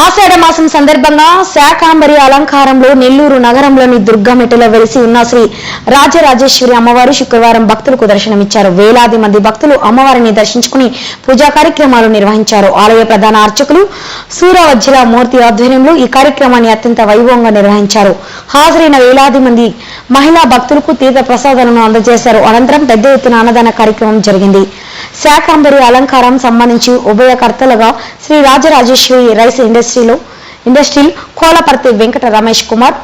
after మాసం సందర్భంగా శాకాంబరి అలంకారంలో నెల్లూరు నగరంలోని దుర్గామెట్టలో వెలిసి ఉన్న శ్రీ రాజరాజేశ్వరి అమ్మవారు శుక్రవారం భక్తులకు దర్శనమిచ్చారు. వేలాది మంది భక్తులు అమ్మవారిని దర్శించుకుని పూజా కార్యక్రమాలు నిర్వహించారు. ఆలయ ప్రధాన అర్చకులు సూరవజ్జల మూర్తి ఆధ్వర్యంలో ఈ కార్యక్రమాన్ని అత్యంత వైభవంగా నిర్వహించారు. హాజరైన వేలాది మంది మహిళా భక్తులకు తీర్థ ప్రసాదాలను అందజేశారు. అనంతరం పెద్ద ఎత్తున అన్నదాన కార్యక్రమం జరిగింది. శాకాంబరి అలంకారం సంబంధించి ఉభయకర్తలుగా శ్రీ రాజరాజేశ్వరి రైస్ ఇండస్ట్రీలో ఇండస్ట్రీల్ కోలపర్తి వెంకట రమేష్ కుమార్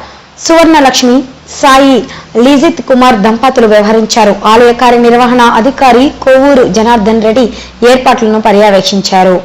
సువర్ణలక్ష్మి సాయి లీజిత్ కుమార్ దంపతులు వ్యవహరించారు. ఆలయ కార్యనిర్వహణ అధికారి కొవ్వూరు జనార్దన్ రెడ్డి ఏర్పాట్లను పర్యవేక్షించారు.